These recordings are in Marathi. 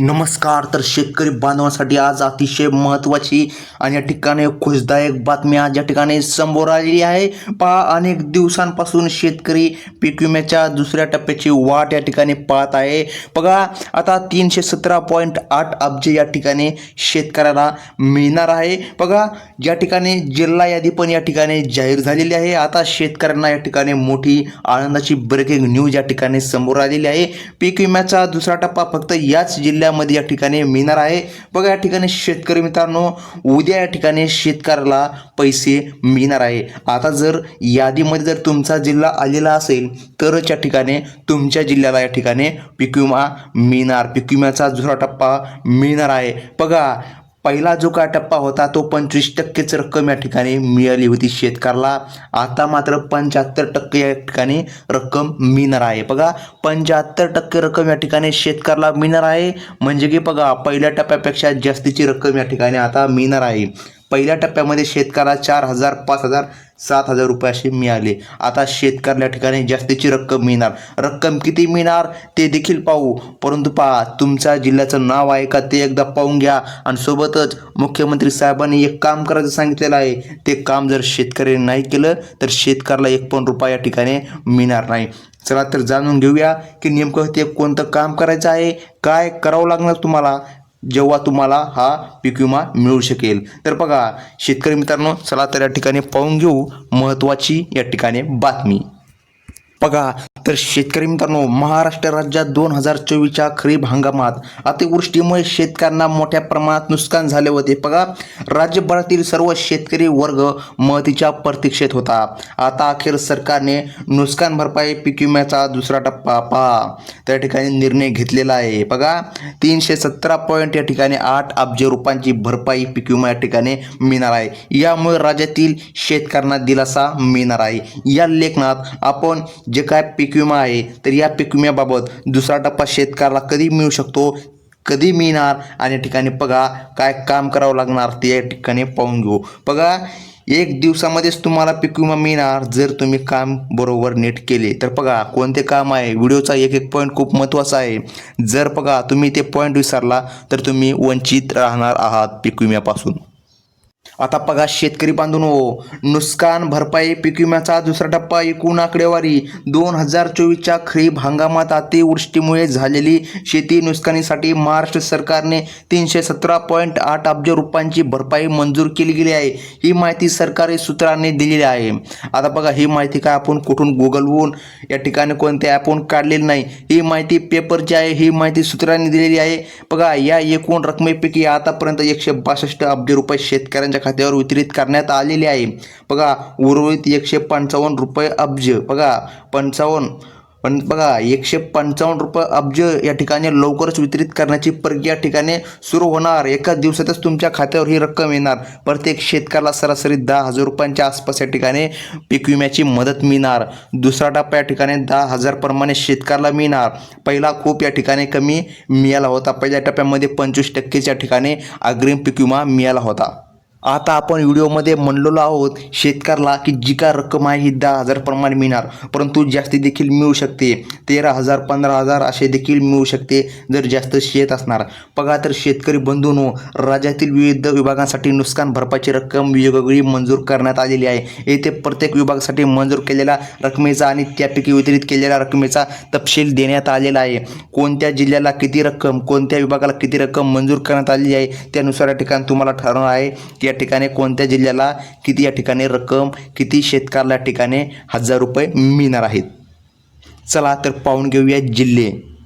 नमस्कार तर शेतकरी बांधवांसाठी आज अतिशय महत्त्वाची आणि या ठिकाणी खुशदायक बातमी आज या ठिकाणी समोर आलेली आहे. पहा अनेक दिवसांपासून शेतकरी पीक विम्याच्या दुसऱ्या टप्प्याची वाट या ठिकाणी पाहत आहे. बघा आता तीनशे सतरा पॉईंट आठ अब्ज या ठिकाणी शेतकऱ्याला मिळणार आहे. बघा ज्या ठिकाणी जिल्हा यादी पण या ठिकाणी जाहीर झालेली आहे. आता शेतकऱ्यांना या ठिकाणी मोठी आनंदाची ब्रेकिंग न्यूज या ठिकाणी समोर आलेली आहे. पीक विम्याचा दुसरा टप्पा फक्त याच जिल्ह्यात जिल्ह्यामध्ये या ठिकाणी मिळणार आहे. बघा या ठिकाणी शेतकरी मित्रांनो उद्या या ठिकाणी शेतकऱ्याला पैसे मिळणार आहे. आता जर यादीमध्ये जर तुमचा जिल्हा आलेला असेल तरच या ठिकाणी तुमच्या जिल्ह्याला या ठिकाणी पिक विमा मिळणार. पिक विम्याचा दुसरा टप्पा मिळणार आहे. बघा पहिला जो काय टप्पा होता तो पंचवीस टक्केच रक्कम या ठिकाणी मिळाली होती शेतकऱ्याला. आता मात्र पंच्याहत्तर टक्के या ठिकाणी रक्कम मिळणार आहे. बघा पंच्याहत्तर टक्के रक्कम या ठिकाणी शेतकऱ्याला मिळणार आहे. म्हणजे की बघा पहिल्या टप्प्यापेक्षा जास्तीची रक्कम या ठिकाणी आता मिळणार आहे. पहिल्या टप्प्यामध्ये शेतकऱ्याला चार हजार पाच हजार सात हजार रुपये असे मिळाले. आता शेतकऱ्याला ठिकाणी जास्तीची रक्कम मिळणार. रक्कम किती मिळणार ते देखील पाहू. परंतु पहा तुमच्या जिल्ह्याचं नाव आहे का ते एकदा पाहून घ्या. आणि सोबतच मुख्यमंत्री साहेबांनी एक काम करायचं सांगितलेलं आहे. ते काम जर शेतकऱ्याने नाही केलं तर शेतकऱ्याला एक पण रुपया या ठिकाणी मिळणार नाही. चला तर जाणून घेऊया की नेमकं ते कोणतं काम करायचं आहे काय करावं लागणार तुम्हाला? जेव्हा तुम्हाला हा पीक विमा मिळू शकेल. तर बघा शेतकरी मित्रांनो चला तर या ठिकाणी पाहून घेऊ महत्त्वाची या ठिकाणी बातमी. बघा तर शेतकरी मित्रांनो महाराष्ट्र राज्यात दोन हजार चोवीसच्या खरीप हंगामात अतिवृष्टीमुळे शेतकऱ्यांना मोठ्या प्रमाणात नुकसान झाले होते. बघा राज्यभरातील सर्व शेतकरी वर्ग मदतीच्या प्रतीक्षेत होता. आता अखेर सरकारने नुकसान भरपाई पीक विम्याचा दुसरा टप्पा पहा. त्या ठिकाणी निर्णय घेतलेला आहे. बघा तीनशे सतरा पॉईंट या ठिकाणी आठ अब्ज रुपयांची भरपाई पीक विमा या ठिकाणी मिळणार आहे. यामुळे राज्यातील शेतकऱ्यांना दिलासा मिळणार आहे. या लेखनात आपण जे काय पीक विमा आहे तर या पीक विम्याबाबत दुसरा टप्पा शेतकऱ्याला कधी मिळू शकतो कधी मिळणार आणि या ठिकाणी बघा काय काम करावं लागणार ते या ठिकाणी पाहून घेऊ. बघा एक दिवसामध्येच तुम्हाला पीक विमा मिळणार जर तुम्ही काम बरोबर नीट केले. तर बघा कोणते काम आहे? व्हिडिओचा एक एक पॉईंट खूप महत्त्वाचा आहे. जर बघा तुम्ही ते पॉईंट विसरला तर तुम्ही वंचित राहणार आहात पीक विम्यापासून. आता बघा शेतकरी बांधून नुकसान भरपाई पीक विम्याचा दुसरा टप्पा एकूण आकडेवारी. दोन हजार चोवीसच्या खरीप हंगामात अतिवृष्टीमुळे झालेली शेती नुकसानीसाठी महाराष्ट्र सरकारने तीनशे सतरा पॉईंट आठ अब्ज रुपयांची भरपाई मंजूर केली गेली आहे. ही माहिती सरकारी सूत्रांनी दिलेली आहे. आता बघा ही माहिती काय आपण कुठून गुगलवरून या ठिकाणी कोणत्या ॲपवरून काढलेली नाही. ही माहिती पेपरची आहे ही माहिती सूत्रांनी दिलेली आहे. बघा या एकूण रकमेपैकी आतापर्यंत एकशे बासष्ट अब्ज रुपये शेतकऱ्यांच्या खात्यावर वितरित करण्यात आलेली आहे. बघा उर्वरित एकशे पंचावन्न रुपये अब्ज. बघा पंचावन्न पण बघा एकशे पंचावन्न रुपये अब्ज या ठिकाणी लवकरच वितरित करण्याची प्रक्रिया ठिकाणी सुरू होणार. एका दिवसातच तुमच्या खात्यावर ही रक्कम येणार. प्रत्येक शेतकऱ्याला सरासरी दहा हजार रुपयांच्या आसपास या ठिकाणी पीक विम्याची मदत मिळणार. दुसरा टप्पा या ठिकाणी दहा हजारप्रमाणे शेतकऱ्याला मिळणार. पहिला खूप या ठिकाणी कमी मिळाला होता. पहिल्या टप्प्यामध्ये पंचवीस टक्केच्या ठिकाणी अग्रिम पीक विमा मिळाला होता. आता आपण व्हिडिओमध्ये म्हणलेलो आहोत शेतकऱ्याला की जी काय रक्कम आहे ही दहा हजार प्रमाणे मिळणार. परंतु जास्ती देखील मिळू शकते. तेरा हजार पंधरा हजार असे देखील मिळू शकते जर जास्त शेत असणार. बघा तर शेतकरी बंधूंनो राज्यातील विविध विभागांसाठी नुकसान भरपाईची रक्कम वेगवेगळी मंजूर करण्यात आलेली आहे. येथे प्रत्येक विभागासाठी मंजूर केलेल्या रकमेचा आणि त्यापैकी वितरित केलेल्या रकमेचा तपशील देण्यात आलेला आहे. कोणत्या जिल्ह्याला किती रक्कम कोणत्या विभागाला किती रक्कम मंजूर करण्यात आलेली आहे त्यानुसार या ठिकाणी तुम्हाला ठरवणार आहे की या ठिकाणी कोणत्या जिल्ह्याला किती या ठिकाणी रक्कम किती शेतकऱ्याला ठिकाणी हजार रुपये मिळणार आहेत? चला तर पाहून घेऊया जिल्हे.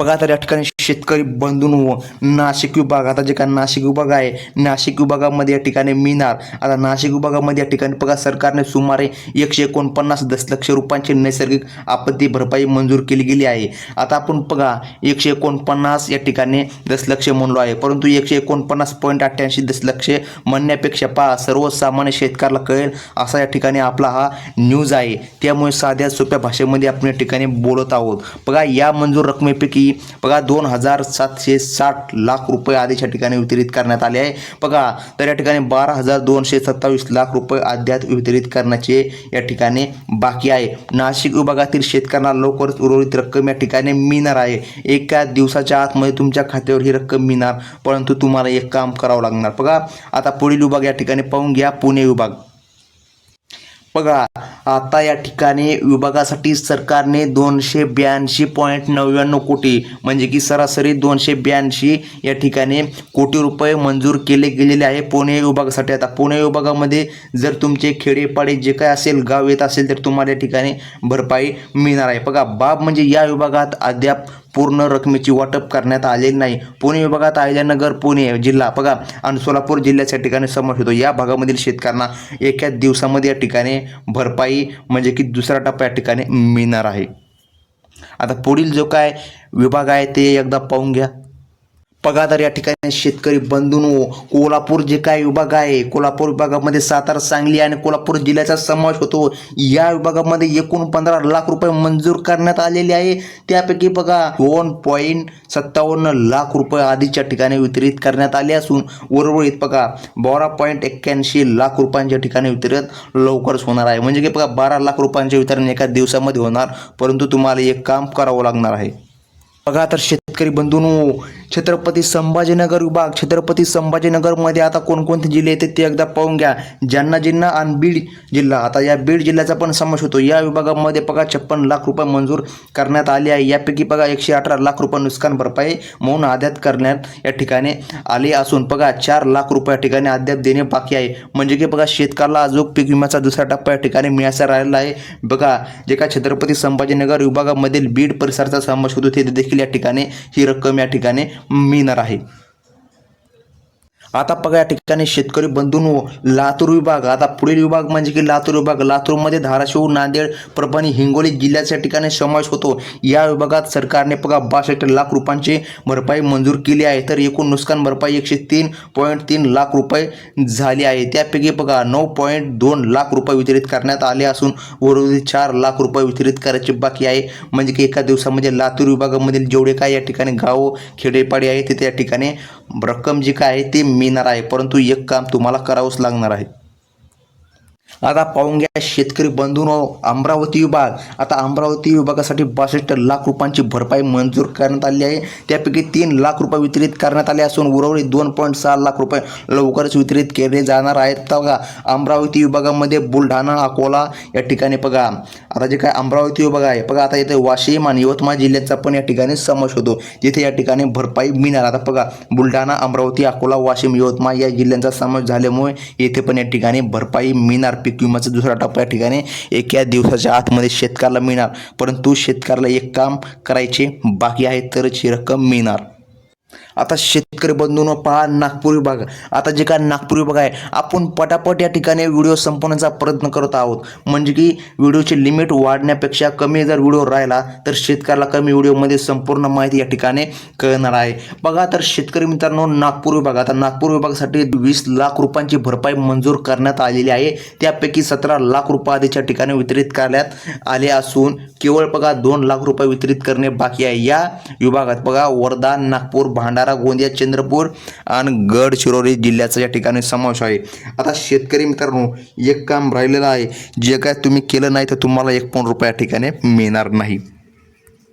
बघा तर या ठिकाणी शेतकरी बंधून हो नाशिक विभाग आता जे काय नाशिक विभाग आहे नाशिक विभागामध्ये या ठिकाणी मिळणार. आता नाशिक विभागामध्ये या ठिकाणी बघा सरकारने सुमारे एकशे एकोणपन्नास दशलक्ष रुपयांची नैसर्गिक आपत्ती भरपाई मंजूर केली गेली आहे. आता आपण बघा एकशे एकोणपन्नास या ठिकाणी दशलक्ष म्हणलो आहे परंतु एकशे एकोणपन्नास पॉईंट अठ्ठ्याऐंशी दशलक्ष म्हणण्यापेक्षा पहा सर्वसामान्य शेतकऱ्याला कळेल असा या ठिकाणी आपला हा न्यूज आहे. त्यामुळे साध्या सोप्या भाषेमध्ये आपण या ठिकाणी बोलत आहोत. बघा या मंजूर रकमेपैकी यापैकी बघा दोन हजार सातशे साठ लाख रुपये आधीच्या ठिकाणी वितरित करण्यात आले आहे. बघा तर या ठिकाणी बारा हजार दोनशे सत्तावीस लाख रुपये अद्याप वितरित करण्याचे या ठिकाणी बाकी आहे. नाशिक विभागातील शेतकऱ्यांना लवकरच उर्वरित रक्कम या ठिकाणी मिळणार आहे. एका दिवसाच्या आतमध्ये तुमच्या खात्यावर ही रक्कम मिळणार परंतु तुम्हाला एक काम करावं लागणार. बघा आता पुढील विभाग या ठिकाणी पाहून घ्या पुणे विभाग. बघा आता या ठिकाणी विभागासाठी सरकारने दोनशे ब्याऐंशी पॉईंट नव्याण्णव कोटी म्हणजे की सरासरी दोनशे ब्याऐंशी या ठिकाणी कोटी रुपये मंजूर केले गेलेले आहे पुणे विभागासाठी. आता पुणे विभागामध्ये जर तुमचे खेडेपाडे जे काय असेल गाव येत असेल तर तुम्हाला या ठिकाणी भरपाई मिळणार आहे. बघा बाब म्हणजे या विभागात अद्याप पूर्ण रकमेची वाटप करण्यात आलेली नाही. पुणे विभागात अहिल्यानगर पुणे जिल्हा बघा आणि सोलापूर जिल्ह्याच्या ठिकाणी समावेश होतो या भागामधील शेतकऱ्यांना एका दिवसामध्ये या ठिकाणी भरपाई म्हणजे की दुसरा टप्पा या ठिकाणी मिळणार आहे. आता पुढील जो काय विभाग आहे ते एकदा पाहून घ्या. पगादार या ठिकाणी शेतकरी बंधूनो कोल्हापूर जे काय विभाग आहे कोल्हापूर विभागामध्ये सातारा सांगली आणि कोल्हापूर जिल्ह्याचा समावेश होतो. या विभागामध्ये एकूण पंधरा लाख रुपये मंजूर करण्यात आलेले आहे. त्यापैकी बघा दोन पॉईंट सत्तावन्न लाख रुपये आधीच्या ठिकाणी वितरित करण्यात आले असून उर्वरित बघा बारा पॉईंट एक्क्याऐंशी लाख रुपयांच्या ठिकाणी वितरित लवकरच होणार आहे. म्हणजे की बघा बारा लाख रुपयांचे वितरण एका दिवसामध्ये होणार परंतु तुम्हाला एक काम करावं लागणार आहे. बघा तर शेतकरी बंधूनो छत्रपती संभाजीनगर विभाग. छत्रपती संभाजीनगरमध्ये आता कोणकोणते जिल्हे येते ते एकदा पाहून घ्या. जालना जिल्हा आणि बीड जिल्हा. आता या बीड जिल्ह्याचा पण समावेश होतो. या विभागामध्ये बघा छप्पन लाख रुपये मंजूर करण्यात आले आहे. यापैकी बघा एकशे अठरा लाख रुपये नुकसान भरपाई म्हणून अद्याप करण्यात या ठिकाणी आले असून बघा चार लाख रुपये या ठिकाणी अद्याप देणे बाकी आहे. म्हणजे की बघा शेतकऱ्याला अजून पीक विम्याचा दुसरा टप्पा या ठिकाणी मिळायचा राहिला आहे. बघा जे का छत्रपती संभाजीनगर विभागामधील बीड परिसराचा समावेश होतो ते देखील या ठिकाणी ही रक्कम या ठिकाणी मिळणार आहे. आता बघा या ठिकाणी शेतकरी बंधूंनो लातूर विभाग. आता पुढील विभाग म्हणजे की लातूर विभाग. लातूरमध्ये धाराशिव नांदेड परभणी हिंगोली जिल्ह्याच्या ठिकाणी समावेश होतो. या विभागात सरकारने बघा बासष्ट लाख रुपयांची भरपाई मंजूर केली आहे. तर एकूण नुकसान भरपाई एकशे तीन पॉईंट तीन लाख रुपये झाली आहे. त्यापैकी बघा नऊ पॉईंट दोन लाख रुपये वितरित करण्यात आले असून उर्वरित चार लाख रुपये वितरित करायचे बाकी आहे. म्हणजे की एका दिवसामध्ये लातूर विभागामधील जेवढे काय या ठिकाणी गाव खेडेपाडी आहे तिथे या ठिकाणी रक्कम जी काय आहे ती मिळणार आहे परंतु एक काम तुम्हाला करावंच लागणार आहे. आता पाहून घ्या शेतकरी बंधूनो अमरावती विभाग. आता अमरावती विभागासाठी बासष्ट लाख रुपयांची भरपाई मंजूर करण्यात आली आहे. त्यापैकी तीन लाख रुपये वितरित करण्यात आले असून उर्वरित दोन पॉईंट सहा लाख रुपये लवकरच वितरित केले जाणार आहेत. तर बघा अमरावती विभागामध्ये बुलढाणा अकोला या ठिकाणी बघा. आता जे काय अमरावती विभाग आहे बघा आता इथे वाशिम आणि यवतमाळ जिल्ह्याचा पण या ठिकाणी समावेश होतो. जिथे या ठिकाणी भरपाई मिळणार. आता बघा बुलढाणा अमरावती अकोला वाशिम यवतमाळ या जिल्ह्यांचा समावेश झाल्यामुळे येथे पण या ठिकाणी भरपाई मिळणार. पीक विम्याचा दुसरा टप्पा या ठिकाणी एका दिवसाच्या आतमध्ये शेतकऱ्याला मिळणार. परंतु शेतकऱ्याला एक काम करायचे बाकी आहे तरच ही रक्कम मिळणार. आता शेतकरी बंधून पहा नागपूर विभाग. आता जे काय नागपूर विभाग आहे आपण पटापट या ठिकाणी व्हिडिओ संपवण्याचा प्रयत्न करत आहोत. म्हणजे की व्हिडिओची लिमिट वाढण्यापेक्षा कमी जर व्हिडिओ राहिला तर शेतकऱ्याला कमी व्हिडिओमध्ये संपूर्ण माहिती या ठिकाणी कळणार आहे. बघा तर शेतकरी मित्रांनो नागपूर विभाग. आता नागपूर विभागासाठी वीस लाख रुपयांची भरपाई मंजूर करण्यात आलेली आहे. त्यापैकी सतरा लाख रुपये आधीच्या ठिकाणी वितरित करण्यात आले असून केवळ बघा दोन लाख रुपये वितरित करणे बाकी आहे या विभागात. बघा वर्धा नागपूर भांडारा गोंदिया चंद्रपूर आणि गडचिरोली जिल्ह्याचा या ठिकाणी समावेश आहे. आता शेतकरी मित्रांनो एक काम राहिलेलं आहे. जे काय तुम्ही केलं नाही तर तुम्हाला एक पण रुपया ठिकाणी मिळणार नाही.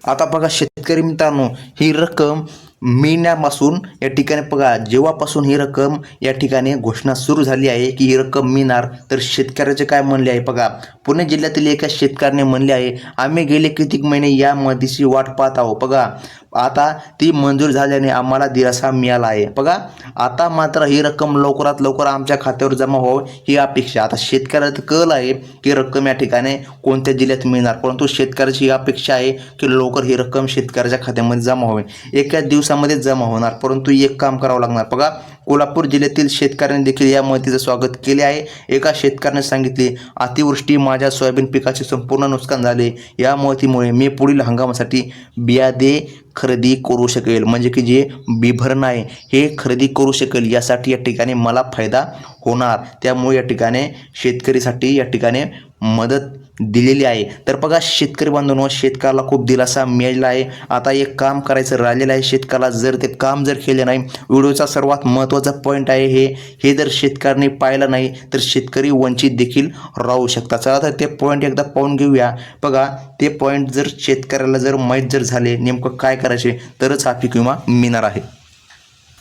आता बघा शेतकरी मित्रांनो ही रक्कम मिळण्यापासून या ठिकाणी बघा जेव्हापासून ही रक्कम या ठिकाणी घोषणा सुरू झाली आहे की ही रक्कम मिळणार तर शेतकऱ्याचे काय म्हणले आहे बघा पुणे जिल्ह्यातील एका शेतकऱ्याने म्हणले आहे आम्ही गेले कितीक महिने या मदतीची वाट पाहत आहोत बघा आता ती मंजूर झाल्याने आम्हाला दिलासा मिळाला आहे. बघा आता मात्र ही रक्कम लवकरात लवकर आमच्या खात्यावर जमा व्हावं ही अपेक्षा. आता शेतकऱ्याचं कल आहे की रक्कम या ठिकाणी कोणत्या जिल्ह्यात मिळणार परंतु शेतकऱ्याची ही अपेक्षा आहे की लवकर ही रक्कम शेतकऱ्याच्या खात्यामध्ये जमा व्हावी. एका दिवसामध्ये जमा होणार. परंतु एक काम करावं लागणार. बघा कोल्हापूर जिल्ह्यातील शेतकऱ्यांनी देखील या माहितीचं स्वागत केले आहे. एका शेतकऱ्याने सांगितले अतिवृष्टी माझ्या सोयाबीन पिकाचे संपूर्ण नुकसान झाले. या माहितीमुळे मी पुढील हंगामासाठी बियादे खरेदी करू शकेल. म्हणजे की जे बिभरण आहे हे खरेदी करू शकेल. यासाठी या ठिकाणी मला फायदा होणार. त्यामुळे या ठिकाणी शेतकरीसाठी या ठिकाणी मदत दिलेली आहे. तर बघा शेतकरी बांधून शेतकऱ्याला खूप दिलासा मिळाला आहे. आता एक काम करायचं राहिलेलं आहे. शेतकऱ्याला जर ते काम जर केले नाही व्हिडिओचा सर्वात महत्त्वाचा पॉईंट आहे हे. हे जर शेतकऱ्यांनी पाहिलं नाही तर शेतकरी वंचित देखील राहू शकतात. चला तर ते पॉईंट एकदा पाहून घेऊया. बघा ते पॉईंट जर शेतकऱ्याला जर माहीत जर झाले नेमकं काय करायचे? तरच हा पीक विमा मिळणार आहे.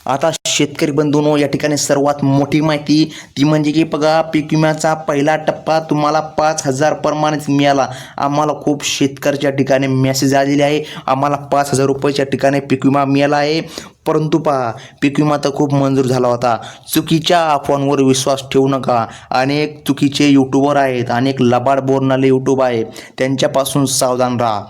आता शेतकरी बंधूनो या ठिकाणी सर्वात मोठी माहिती ती म्हणजे की बघा पीक विम्याचा पहिला टप्पा तुम्हाला पाच हजार प्रमाणेच मिळाला. आम्हाला खूप शेतकऱ्याच्या ठिकाणी मेसेज आलेले आहे. आम्हाला पाच हजार रुपयाच्या ठिकाणी पीक विमा मिळाला आहे. परंतु पहा पीक विमा तर खूप मंजूर झाला होता. चुकीच्या अफवांवर विश्वास ठेवू नका. अनेक चुकीचे यूट्यूबर आहेत अनेक लबाड बोलणारे यूट्यूब आहे त्यांच्यापासून सावधान राहा.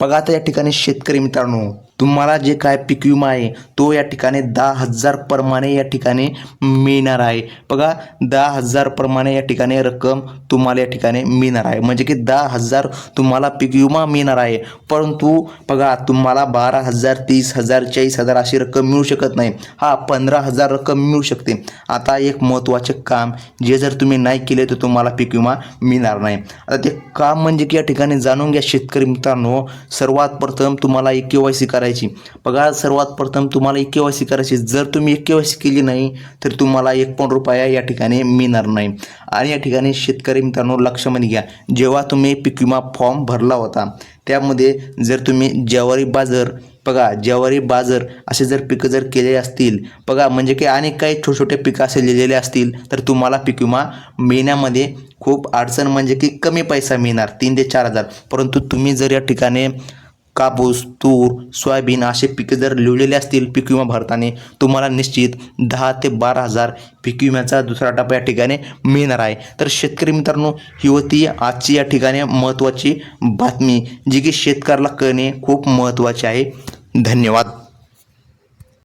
बघा आता या ठिकाणी शेतकरी मित्रांनो तुम्हाला जे काय पीक विमा आहे तो या ठिकाणी दहा हजार प्रमाणे या ठिकाणी मिळणार आहे. बघा दहा हजार प्रमाणे या ठिकाणी रक्कम तुम्हाला या ठिकाणी मिळणार आहे. म्हणजे की दहा हजार तुम्हाला पीक विमा मिळणार आहे. परंतु बघा तुम्हाला बारा हजार तीस हजार चाळीस हजार अशी रक्कम मिळू शकत नाही. हा पंधरा हजार रक्कम मिळू शकते. आता एक महत्त्वाचे काम जे जर तुम्ही नाही केले तर तुम्हाला पीक विमा मिळणार नाही. आता ते काम म्हणजे की या ठिकाणी जाणून घ्या शेतकरी मित्रांनो. सर्वात प्रथम तुम्हाला एक के वाय सी करायची करायची. बघा सर्वात प्रथम तुम्हाला एक के वाय सी करायची. जर तुम्ही एक के वाय सी केली नाही तर तुम्हाला एक पण रुपया या ठिकाणी मिळणार नाही. आणि या ठिकाणी शेतकरी मित्रांनो लक्षामध्ये घ्या. जेव्हा तुम्ही पीक विमा फॉर्म भरला होता त्यामध्ये जर तुम्ही ज्वारी बाजर बघा ज्वारी बाजर असे जर पिकं जर केले असतील बघा म्हणजे की अनेक काही छोटे छोटे पिकं असे लिहिलेले असतील तर तुम्हाला पीक विमा मिळण्यामध्ये खूप अडचण म्हणजे की कमी पैसा मिळणार तीन ते चार हजार. परंतु तुम्ही जर या ठिकाणी कापूस तूर सोयाबीन असे पिके जर लिहिलेले असतील पीक विमा भरताना तुम्हाला निश्चित दहा ते बारा हजार पीक विम्याचा दुसरा टप्पा या ठिकाणी मिळणार आहे. तर शेतकरी मित्रांनो ही होती आजची या ठिकाणी महत्त्वाची बातमी जी की शेतकऱ्याला कळणे खूप महत्त्वाचे आहे. धन्यवाद.